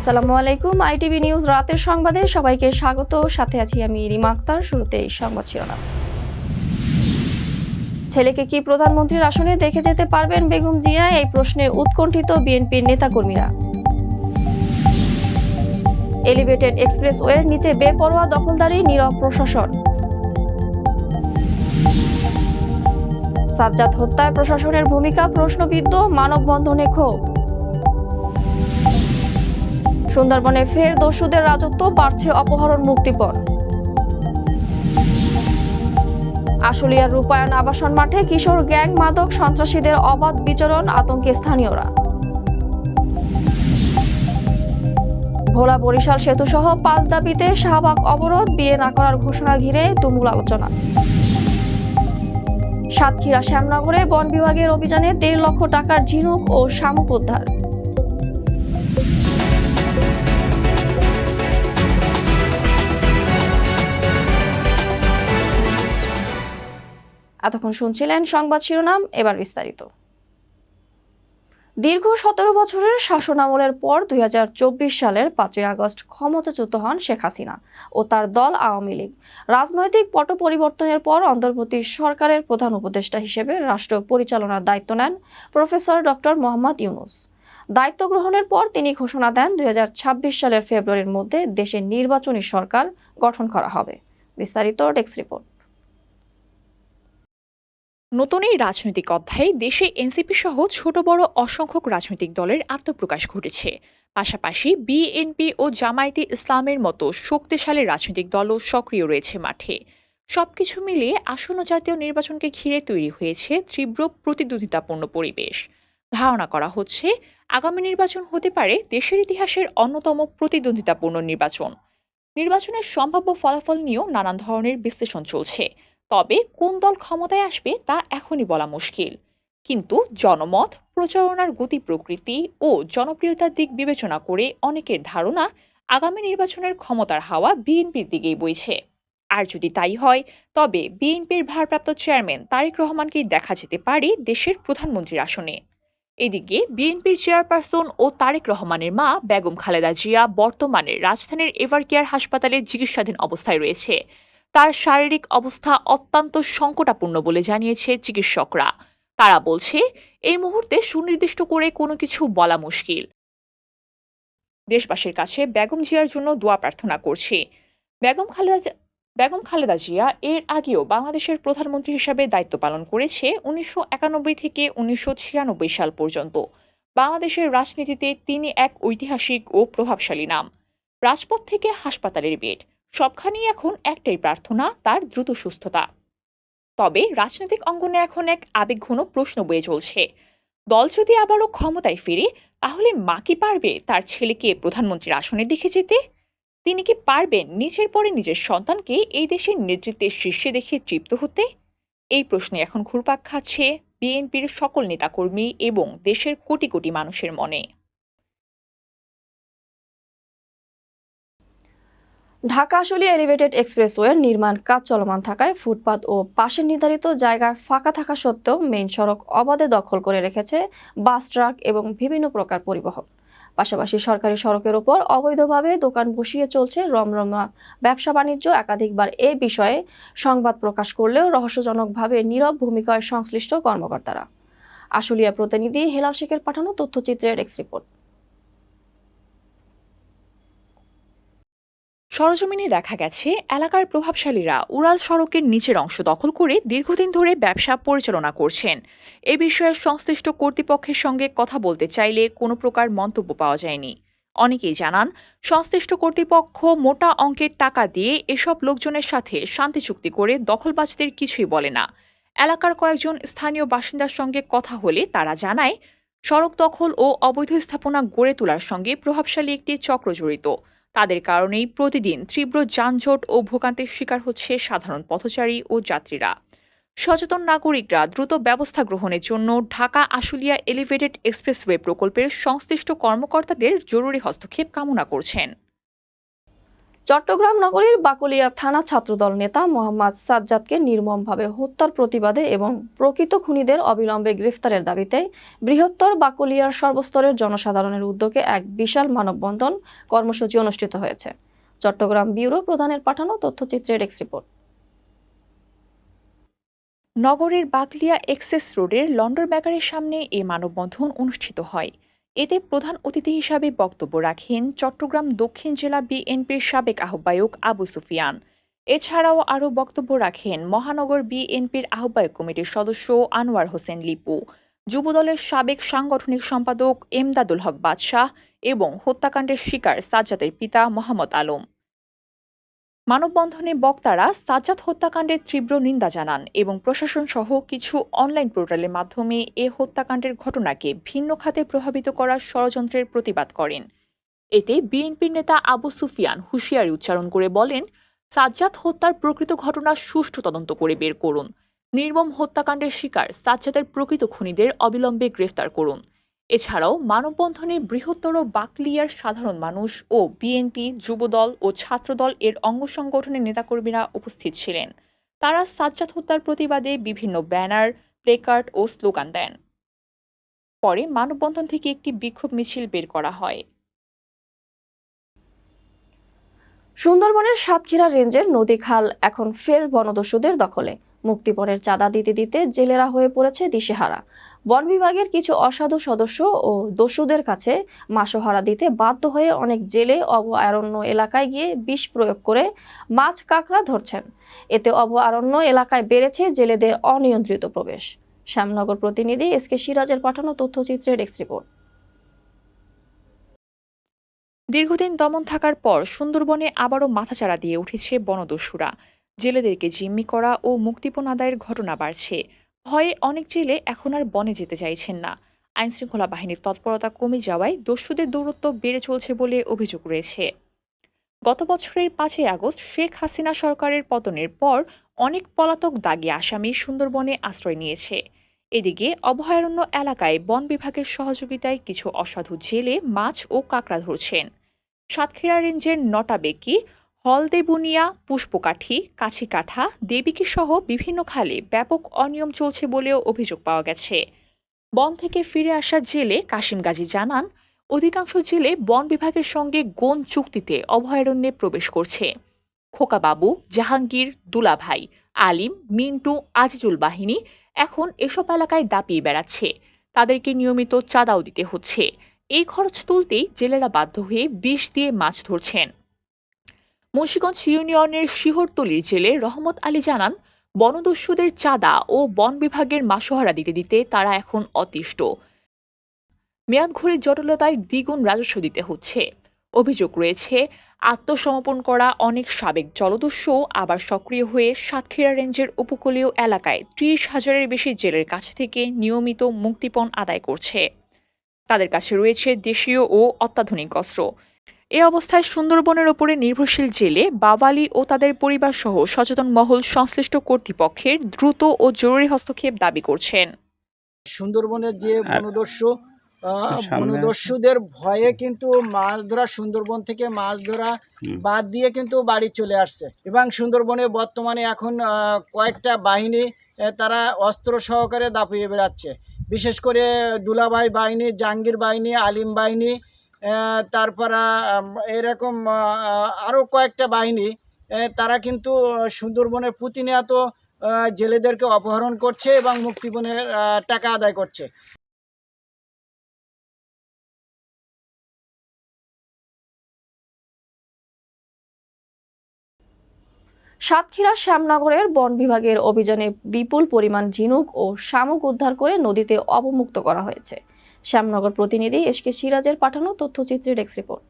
আসসালামু আলাইকুম, ITV news রাতের সংবাদে সবাইকে স্বাগত। সাথে আছি আমি রিমা আক্তার শুরুতেই সংবাদ শিরোনাম। ছেলেকে কি প্রধানমন্ত্রীর আসনে দেখে যেতে পারবেন বেগম জিয়া? এই প্রশ্নে উৎকণ্ঠিত বিএনপির নেতাকর্মীরা। এলিভেটেড এক্সপ্রেসওয়ের নিচে বেপরোয়া দখলদারি, নীরব প্রশাসন। সাজ্জাদ হত্যায় প্রশাসনের ভূমিকা প্রশ্নবিদ্ধ, মানববন্ধনে ক্ষোভ। সুন্দরবনে ফের দস্যুদের রাজত্ব বাড়ছে অপহরণ মুক্তিপণ। আশুলিয়ার রূপায়ণ আবাসন মাঠে কিশোর গ্যাং মাদক সন্ত্রাসীদের অবাধ বিচরণ আতঙ্কে স্থানীয়রা। ভোলা বরিশাল সেতু সহ পাঁচ দাবিতে শাহবাগ অবরোধ, বিয়ে না করার ঘোষণা ঘিরে তুমুল আলোচনা। সাতক্ষীরা শ্যামনগরে বন বিভাগের অভিযানে দেড় লক্ষ টাকার ঝিনুক ও শামুক উদ্ধার। এতক্ষণ শুনছিলেন সংবাদ শিরোনাম, এবার বিস্তারিত। দীর্ঘ সতেরো বছরের শাসনামলের পর দুই সালের পাঁচই আগস্ট ক্ষমতাচ্যুত হন শেখ হাসিনা ও তার দল আওয়ামী লীগ। রাজনৈতিক পট পরিবর্তনের পর অন্তর্বর্তী সরকারের প্রধান উপদেষ্টা হিসেবে রাষ্ট্র পরিচালনার দায়িত্ব নেন প্রফেসর ডক্টর মোহাম্মদ ইউনুস। দায়িত্ব গ্রহণের পর তিনি ঘোষণা দেন দুই হাজার ছাব্বিশ সালের ফেব্রুয়ারির মধ্যে দেশে নির্বাচনী সরকার গঠন করা হবে। বিস্তারিত ডেস্ক রিপোর্ট। নতুন এই রাজনৈতিক অধ্যায়ে দেশে এনসিপি সহ ছোট বড় অসংখ্য রাজনৈতিক দলের আত্মপ্রকাশ ঘটেছে। পাশাপাশি বিএনপি ও জামায়াতে ইসলামের মতো শক্তিশালী রাজনৈতিক দলও সক্রিয় রয়েছে মাঠে। সবকিছু মিলিয়ে আসন্ন জাতীয় নির্বাচনকে ঘিরে তৈরি হয়েছে তীব্র প্রতিদ্বন্দ্বিতাপূর্ণ পরিবেশ। ধারণা করা হচ্ছে, আগামী নির্বাচন হতে পারে দেশের ইতিহাসের অন্যতম প্রতিদ্বন্দ্বিতাপূর্ণ নির্বাচন। নির্বাচনের সম্ভাব্য ফলাফল নিয়েও নানান ধরনের বিশ্লেষণ চলছে। তবে কোন দল ক্ষমতায় আসবে তা এখনই বলা মুশকিল। কিন্তু জনমত, প্রচারণার গতি প্রকৃতি ও জনপ্রিয়তার দিক বিবেচনা করে অনেকের ধারণা আগামী নির্বাচনের ক্ষমতার হাওয়া বিএনপির দিকেই বইছে। আর যদি তাই হয়, তবে বিএনপির ভারপ্রাপ্ত চেয়ারম্যান তারেক রহমানকেই দেখা যেতে পারে দেশের প্রধানমন্ত্রীর আসনে। এদিকে বিএনপির চেয়ারপারসন ও তারেক রহমানের মা বেগম খালেদা জিয়া বর্তমানে রাজধানীর এভারকেয়ার হাসপাতালে চিকিৎসাধীন অবস্থায় রয়েছে। তার শারীরিক অবস্থা অত্যন্ত সংকটাপূর্ণ বলে জানিয়েছে চিকিৎসকরা। তারা বলছে, এই মুহূর্তে সুনির্দিষ্ট করে কোনো কিছু বলা মুশকিল। দেশবাসীর কাছে বেগম জিয়ার জন্য দোয়া প্রার্থনা করছি। বেগম খালেদা বেগম খালেদা জিয়া এর আগেও বাংলাদেশের প্রধানমন্ত্রী হিসাবে দায়িত্ব পালন করেছে উনিশশো একানব্বই থেকে উনিশশো ছিয়ানব্বই সাল পর্যন্ত। বাংলাদেশের রাজনীতিতে তিনি এক ঐতিহাসিক ও প্রভাবশালী নাম। রাজপথ থেকে হাসপাতালের বেড। সবখানেই এখন একটাই প্রার্থনা, তার দ্রুত সুস্থতা। তবে রাজনৈতিক অঙ্গনে এখন এক আবেগঘন প্রশ্ন বয়ে চলছে। দল যদি আবারও ক্ষমতায় ফিরে, তাহলে মা কি পারবে তার ছেলেকে প্রধানমন্ত্রীর আসনে দেখে যেতে? তিনি কি পারবেন নিজের পরে নিজের সন্তানকে এই দেশের নেতৃত্বের শীর্ষে দেখে তৃপ্ত হতে? এই প্রশ্নে এখন ঘুরপাক খাচ্ছে বিএনপির সকল নেতাকর্মী এবং দেশের কোটি কোটি মানুষের মনে। ঢাকা আসলে এলিভেটেড এক্সপ্রেসওয়ের নির্মাণ কাজ চলমান থাকায় ফুটপাত ও পাশের নির্ধারিত জায়গায় ফাঁকা থাকা সত্ত্বেও মেইন সড়ক অবাধে দখল করে রেখেছে বাস, ট্রাক এবং বিভিন্ন প্রকার পরিবহন। পাশাপাশি সরকারি সড়কের ওপর অবৈধভাবে দোকান বসিয়ে চলছে রমরমা ব্যবসা বাণিজ্য। একাধিকবার এ বিষয়ে সংবাদ প্রকাশ করলেও রহস্যজনকভাবে নীরব ভূমিকায় সংশ্লিষ্ট কর্মকর্তারা। আশুলিয়া প্রতিনিধি হেলাল শেখের পাঠানো তথ্যচিত্রের এক্স রিপোর্ট সরজমিনে দেখা গেছে, এলাকার প্রভাবশালীরা উড়াল সড়কের নিচের অংশ দখল করে দীর্ঘদিন ধরে ব্যবসা পরিচালনা করছেন। এ বিষয়ে সংশ্লিষ্ট কর্তৃপক্ষের সঙ্গে কথা বলতে চাইলে কোনো প্রকার মন্তব্য পাওয়া যায়নি। অনেকেই জানান, সংশ্লিষ্ট কর্তৃপক্ষ মোটা অঙ্কের টাকা দিয়ে এসব লোকজনের সাথে শান্তি চুক্তি করে দখলবাজদের কিছুই বলে না। এলাকার কয়েকজন স্থানীয় বাসিন্দার সঙ্গে কথা হলে তারা জানায়, সড়ক দখল ও অবৈধ স্থাপনা গড়ে তোলার সঙ্গে প্রভাবশালী একটি চক্র জড়িত। তাদের কারণেই প্রতিদিন তীব্র যানজট ও ভোগান্তির শিকার হচ্ছে সাধারণ পথচারী ও যাত্রীরা। সচেতন নাগরিকরা দ্রুত ব্যবস্থা গ্রহণের জন্য ঢাকা আশুলিয়া এলিভেটেড এক্সপ্রেসওয়ে প্রকল্পের সংশ্লিষ্ট কর্মকর্তাদের জরুরি হস্তক্ষেপ কামনা করছেন। চট্টগ্রাম নগরীর বাকুলিয়া থানা ছাত্রদল নেতা মোহাম্মদ সাজ্জাদকে নির্মমভাবে হত্যার প্রতিবাদে এবং প্রকৃত খুনিদের অবিলম্বে গ্রেফতারের দাবিতে বৃহত্তর বাকুলিয়ার সর্বস্তরের জনসাধারণের উদ্যোগে এক বিশাল মানববন্ধন কর্মসূচি অনুষ্ঠিত হয়েছে। চট্টগ্রাম ব্যুরো প্রধানের পাঠানো তথ্যচিত্রের এক্স রিপোর্ট নগরের বাকলিয়া এক্সেস রোডের লন্ডর ব্যাকারের সামনে এ মানববন্ধন অনুষ্ঠিত হয়। এতে প্রধান অতিথি হিসাবে বক্তব্য রাখেন চট্টগ্রাম দক্ষিণ জেলা বিএনপির সাবেক আহ্বায়ক আবু সুফিয়ান। এছাড়াও আরও বক্তব্য রাখেন মহানগর বিএনপির আহ্বায়ক কমিটির সদস্য আনোয়ার হোসেন লিপু, যুবদলের সাবেক সাংগঠনিক সম্পাদক এমদাদুল হক বাদশাহ এবং হত্যাকাণ্ডের শিকার সাজ্জাদের পিতা মোহাম্মদ আলম। মানববন্ধনে বক্তারা সাজ্জাদ হত্যাকাণ্ডের তীব্র নিন্দা জানান এবং প্রশাসন সহ কিছু অনলাইন পোর্টালের মাধ্যমে এ হত্যাকাণ্ডের ঘটনাকে ভিন্ন খাতে প্রভাবিত করার ষড়যন্ত্রের প্রতিবাদ করেন। এতে বিএনপির নেতা আবু সুফিয়ান হুঁশিয়ারি উচ্চারণ করে বলেন, সাজ্জাদ হত্যার প্রকৃত ঘটনা সুষ্ঠু তদন্ত করে বের করুন। নির্মম হত্যাকাণ্ডের শিকার সাজ্জাদের প্রকৃত খুনিদের অবিলম্বে গ্রেফতার করুন। এছাড়াও মানববন্ধনে বৃহত্তর বাকলিয়ার সাধারণ মানুষ ও বিএনপি যুবদল ও ছাত্রদল এর অঙ্গ সংগঠনের নেতাকর্মীরা উপস্থিত ছিলেন। তারা সাজ্জাদ হত্যার প্রতিবাদে বিভিন্ন ব্যানার, প্লেকার্ড ও স্লোগান দেন। পরে মানববন্ধন থেকে একটি বিক্ষোভ মিছিল বের করা হয়। সুন্দরবনের সাতক্ষীরা রেঞ্জের নদী খাল এখন ফের বনদস্যুদের দখলে। মুক্তিপণের চাঁদা দিতে দিতে জেলেরা হয়ে পড়েছে দিশেহারা। বন বিভাগের কিছু অসাধু সদস্য ও দস্যুদের কাছে মাসোহারা দিতে বাধ্য হয়ে অনেক জেলে অভয়ারণ্য এলাকায় গিয়ে বিষ প্রয়োগ করে মাছ কাঁকড়া ধরছেন। এতে অভয়ারণ্য এলাকায় বেড়েছে জেলেদের অনিয়ন্ত্রিত প্রবেশ। শ্যামনগর প্রতিনিধি এস কে সিরাজের পাঠানো তথ্যচিত্রের এক্স রিপোর্ট। দীর্ঘদিন দমন থাকার পর সুন্দরবনে আবারও মাথাচাড়া দিয়ে উঠেছে বনদস্যুরা। জেলেদেরকে জিম্মি করা ও মুক্তিপণ আদায়ের ঘটনা বাড়ছে। ভয়ে অনেক জেলে এখন আর বনে যেতে চাইছেন না। আইনশৃঙ্খলা বাহিনীর তৎপরতা কমে যাওয়ায় দস্যুদের দৌরত্ব বেড়ে চলছে বলে অভিযোগ রয়েছে। গত বছরের পাঁচই আগস্ট শেখ হাসিনা সরকারের পতনের পর অনেক পলাতক দাগি আসামি সুন্দরবনে আশ্রয় নিয়েছে। এদিকে অভয়ারণ্য এলাকায় বন বিভাগের সহযোগিতায় কিছু অসাধু জেলে মাছ ও কাঁকড়া ধরছেন। সাতক্ষীরা রেঞ্জের নটাবেকি হলদেবুনিয়া, পুষ্পকাঠি, কাছিকাঠা দেবিকি সহ বিভিন্ন খালে ব্যাপক অনিয়ম চলছে বলেও অভিযোগ পাওয়া গেছে। বন থেকে ফিরে আসা জেলে কাশিম গাজী জানান, অধিকাংশ জেলে বন বিভাগের সঙ্গে গোন চুক্তিতে অভয়ারণ্যে প্রবেশ করছে। খোকাবাবু, জাহাঙ্গীর, দুলাভাই, আলিম, মিন্টু, আজিজুল বাহিনী এখন এসব এলাকায় দাপিয়ে বেড়াচ্ছে। তাদেরকে নিয়মিত চাঁদাও দিতে হচ্ছে। এই খরচ তুলতেই জেলেরা বাধ্য হয়ে বিষ দিয়ে মাছ ধরছেন। মুন্সিগঞ্জ ইউনিয়নের শিহরতলির জেলে রহমত আলী জানান, বনদস্যুদের চাঁদা ও বন বিভাগের মাসোহারা দিতে দিতে তারা এখন অতিষ্ঠ। মেয়াদ ঘড়ির জটিলতায় দ্বিগুণ রাজস্ব দিতে হচ্ছে। অভিযোগ রয়েছে, আত্মসমর্পণ করা অনেক সাবেক জলদস্যু আবার সক্রিয় হয়ে সাতক্ষীরা রেঞ্জের উপকূলীয় এলাকায় ত্রিশ হাজারের বেশি জেলের কাছ থেকে নিয়মিত মুক্তিপণ আদায় করছে। তাদের কাছে রয়েছে দেশীয় ও অত্যাধুনিক অস্ত্র। এ অবস্থায় সুন্দরবনের ওপরে নির্ভরশীল জেলে বাওয়ালি ও তাদের পরিবার সহ সচেতন মহল সংশ্লিষ্ট কর্তৃপক্ষের দ্রুত ও জরুরি হস্তক্ষেপ দাবি করছেন। সুন্দরবনের যে বনদস্যু বনদস্যুদের ভয়ে কিন্তু মাছ ধরা সুন্দরবন থেকে মাছ ধরা বাদ দিয়ে কিন্তু বাড়ি চলে আসছে। এবং সুন্দরবনে বর্তমানে এখন কয়েকটা বাহিনী তারা অস্ত্র সহকারে দাপিয়ে বেড়াচ্ছে। বিশেষ করে দুলাভাই বাহিনী জাহাঙ্গীর বাহিনী আলিম বাহিনী তারপর এরকম আরও কয়েকটা বাহিনী তারা কিন্তু আহ, সুন্দরবনের প্রতিনিয়ত জেলেদেরকে অপহরণ করছে এবং মুক্তিপণের টাকা আদায় করছে। সাতক্ষীরা শ্যামনগরের বন বিভাগের অভিযানে বিপুল পরিমাণ ঝিনুক ও শামুক উদ্ধার করে নদীতে অবমুক্ত করা হয়েছে। শ্যামনগর প্রতিনিধি এস কে সিরাজের পাঠানো তথ্যচিত্রের এক্স রিপোর্ট।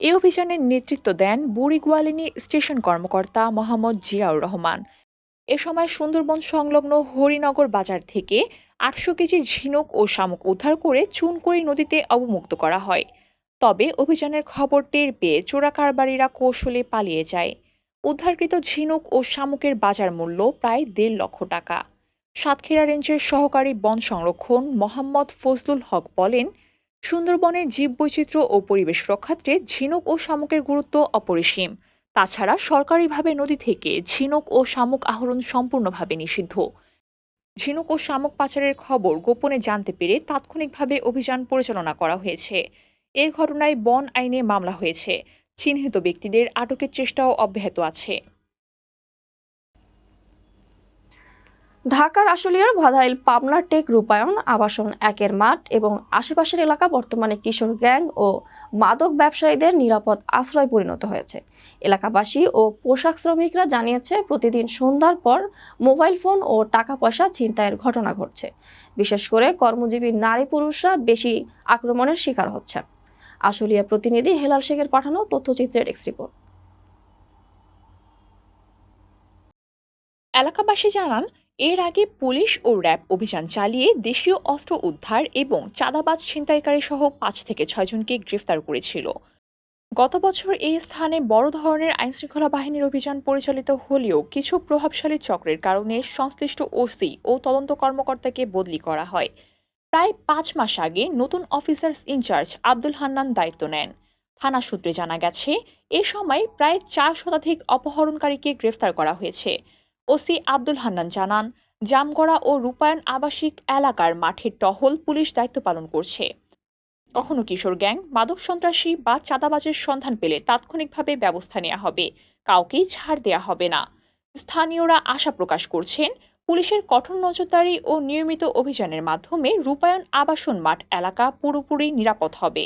এই অভিযানের নেতৃত্ব দেন বুড়িগোয়ালিনী স্টেশন কর্মকর্তা মোহাম্মদ জিয়াউর রহমান। এ সময় সুন্দরবন সংলগ্ন হরিনগর বাজার থেকে আটশো কেজি ঝিনুক ও শামুক উদ্ধার করে চুনকড়ি নদীতে অবমুক্ত করা হয়। তবে অভিযানের খবর টের পেয়ে চোরা কারবারিরা কৌশলে পালিয়ে যায়। উদ্ধারকৃত ঝিনুক ও শামুকের বাজার মূল্য প্রায় দেড় লক্ষ টাকা। সাতক্ষীরা রেঞ্জের সহকারী বন সংরক্ষণ মোহাম্মদ ফজলুল হক বলেন সুন্দরবনের জীববৈচিত্র্য ও পরিবেশ রক্ষার্থে ঝিনুক ও শামুকের গুরুত্ব অপরিসীম। তাছাড়া সরকারিভাবে নদী থেকে ঝিনুক ও শামুক আহরণ সম্পূর্ণভাবে নিষিদ্ধ। ঝিনুক ও শামুক পাচারের খবর গোপনে জানতে পেরে তাৎক্ষণিকভাবে অভিযান পরিচালনা করা হয়েছে। এ ঘটনায় বন আইনে মামলা হয়েছে। চিহ্নিত ব্যক্তিদের আটকের চেষ্টাও অব্যাহত আছে। ঢাকার আশুলিয়ার ভাদাইল পাবনা টেক রূপায়ণ, আবাসন একের মাঠ এবং আশেপাশের এলাকা বর্তমানে কিশোর গ্যাং ও মাদক ব্যবসায়ীদের নিরাপদ আশ্রয় পরিণত হয়েছে। এলাকাবাসী ও পোশাক শ্রমিকরা জানিয়েছে, প্রতিদিন সন্ধ্যার পর মোবাইল ফোন ও টাকা পয়সা ছিনতাইয়ের ঘটনা ঘটছে। বিশেষ করে কর্মজীবী নারী পুরুষরা বেশি আক্রমণের শিকার হচ্ছেন আশুলিয়া প্রতিনিধি হেলাল শেখের পাঠানো তথ্যচিত্রের এক্স রিপোর্ট এলাকাবাসী জানান এর আগে পুলিশ ও র্যাব অভিযান চালিয়ে দেশীয় অস্ত্র উদ্ধার এবং চাঁদাবাজ ছিনতাইকারী সহ পাঁচ থেকে ছয়জনকে গ্রেফতার করেছিল। গত বছর এই স্থানে বড় ধরনের আইনশৃঙ্খলা বাহিনীর অভিযান পরিচালিত হলেও কিছু প্রভাবশালী চক্রের কারণে সংশ্লিষ্ট ওসি ও তদন্ত কর্মকর্তাকে বদলি করা হয়। প্রায় পাঁচ মাস আগে নতুন অফিসার্স ইনচার্জ আব্দুল হান্নান দায়িত্ব নেন। থানা সূত্রে জানা গেছে, এ সময় প্রায় চার শতাধিক অপহরণকারীকে গ্রেফতার করা হয়েছে। ওসি আব্দুল হান্নান জানান, জামগড়া ও রূপায়ণ আবাসিক এলাকার মাঠের টহল পুলিশ দায়িত্ব পালন করছে। কখনো কিশোর গ্যাং, মাদক সন্ত্রাসী বা চাঁদাবাজের সন্ধান পেলে তাৎক্ষণিকভাবে ব্যবস্থা নেওয়া হবে, কাউকেই ছাড় দেয়া হবে না। স্থানীয়রা আশা প্রকাশ করছেন, পুলিশের কঠোর নজরদারি ও নিয়মিত অভিযানের মাধ্যমে রূপায়ণ আবাসন মাঠ এলাকা পুরোপুরি নিরাপদ হবে।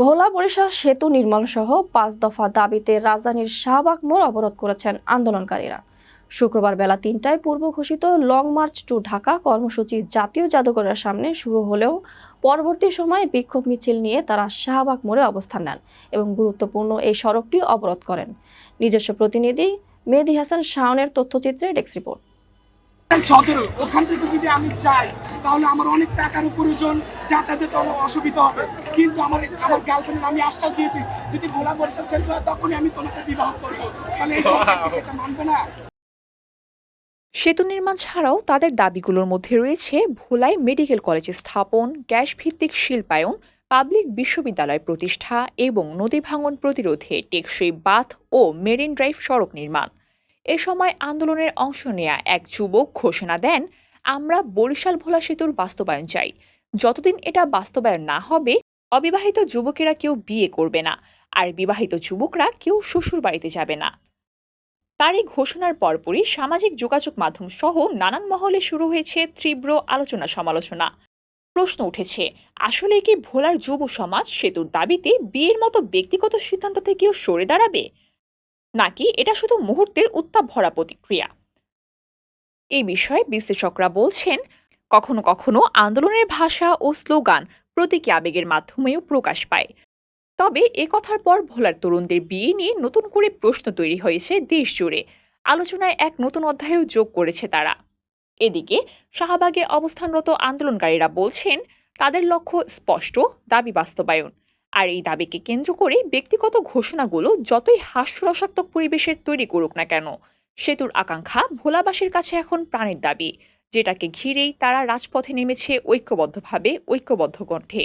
ভোলা বরিশাল সেতু নির্মাণ সহ পাঁচ দফা দাবিতে রাজধানীর শাহবাগ মোড় অবরোধ করেছেন আন্দোলনকারীরা। শুক্রবার বেলা তিনটায় পূর্ব ঘোষিত লং মার্চ টু ঢাকা কর্মসূচি জাতীয় জাদুঘরের সামনে শুরু হলেও পরবর্তী সময়ে বিক্ষোভ মিছিল নিয়ে তারা শাহবাগ মোড়ে অবস্থান নেন এবং গুরুত্বপূর্ণ এই সড়কটি অবরোধ করেন। নিজস্ব প্রতিনিধি মেহেদি হাসান শাওনের তথ্যচিত্রে ডেস্ক রিপোর্ট। সতেরো। ওখান থেকে যদি আমি যাই তাহলে আমার অনেক টাকার প্রয়োজন যাতায়াতে তো আমার অসুবিধা হবে। কিন্তু আমার আমার গার্লফ্রেন্ড আমি আশ্বাস দিয়েছি যদি ছেড়ে তখনই আমি তোমাকে বিবাহ করব। তাহলে এই সেটা মানবে না। সেতু নির্মাণ ছাড়াও তাদের দাবিগুলোর মধ্যে রয়েছে ভোলায় মেডিকেল কলেজ স্থাপন গ্যাস ভিত্তিক শিল্পায়ন পাবলিক বিশ্ববিদ্যালয় প্রতিষ্ঠা এবং নদী ভাঙন প্রতিরোধে টেকসই বাঁধ ও মেরিন ড্রাইভ সড়ক নির্মাণ। এ সময় আন্দোলনের অংশ নেয়া এক যুবক ঘোষণা দেন, আমরা বরিশাল ভোলা সেতুর বাস্তবায়ন চাই। যতদিন এটা বাস্তবায়ন না হবে, অবিবাহিত যুবকেরা কেউ বিয়ে করবে না, আর বিবাহিত যুবকরা কেউ শ্বশুর বাড়িতে যাবে না। তার এই ঘোষণার পরপরই সামাজিক যোগাযোগ মাধ্যম সহ নানান মহলে শুরু হয়েছে তীব্র আলোচনা সমালোচনা। প্রশ্ন উঠেছে, আসলে কি ভোলার যুব সমাজ সেতুর দাবিতে বিয়ের মতো ব্যক্তিগত সিদ্ধান্ত থেকেও সরে দাঁড়াবে? নাকি এটা শুধু মুহূর্তের উত্তাপ ভরা প্রতিক্রিয়া? এই বিষয়ে বিশ্লেষকরা বলছেন, কখনো কখনো আন্দোলনের ভাষা ও স্লোগান প্রতীকী আবেগের মাধ্যমেও প্রকাশ পায়। তবে এ কথার পর ভোলার তরুণদের বিয়ে নিয়ে নতুন করে প্রশ্ন তৈরি হয়েছে দেশ জুড়ে। আলোচনায় এক নতুন অধ্যায়ও যোগ করেছে তারা। এদিকে শাহবাগে অবস্থানরত আন্দোলনকারীরা বলছেন, তাদের লক্ষ্য স্পষ্ট, দাবি বাস্তবায়ন। আর এই দাবিকে কেন্দ্র করে ব্যক্তিগত ঘোষণাগুলো যতই হাস্যরসাত্মক পরিবেশের তৈরি করুক না কেন, সেতুর আকাঙ্ক্ষা ভোলাবাসীর কাছে এখন প্রাণের দাবি, যেটাকে ঘিরেই তারা রাজপথে নেমেছে ঐক্যবদ্ধভাবে ঐক্যবদ্ধ কণ্ঠে।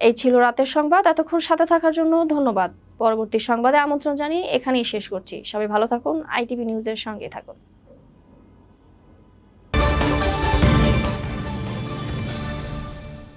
এই ছিল রাতের সংবাদ, এতক্ষণ সাথে থাকার জন্য ধন্যবাদ। পরবর্তী সংবাদে আমন্ত্রণ জানিয়ে এখানেই শেষ করছি। সবাই ভালো থাকুন, আইটিভি নিউজের সঙ্গে থাকুন।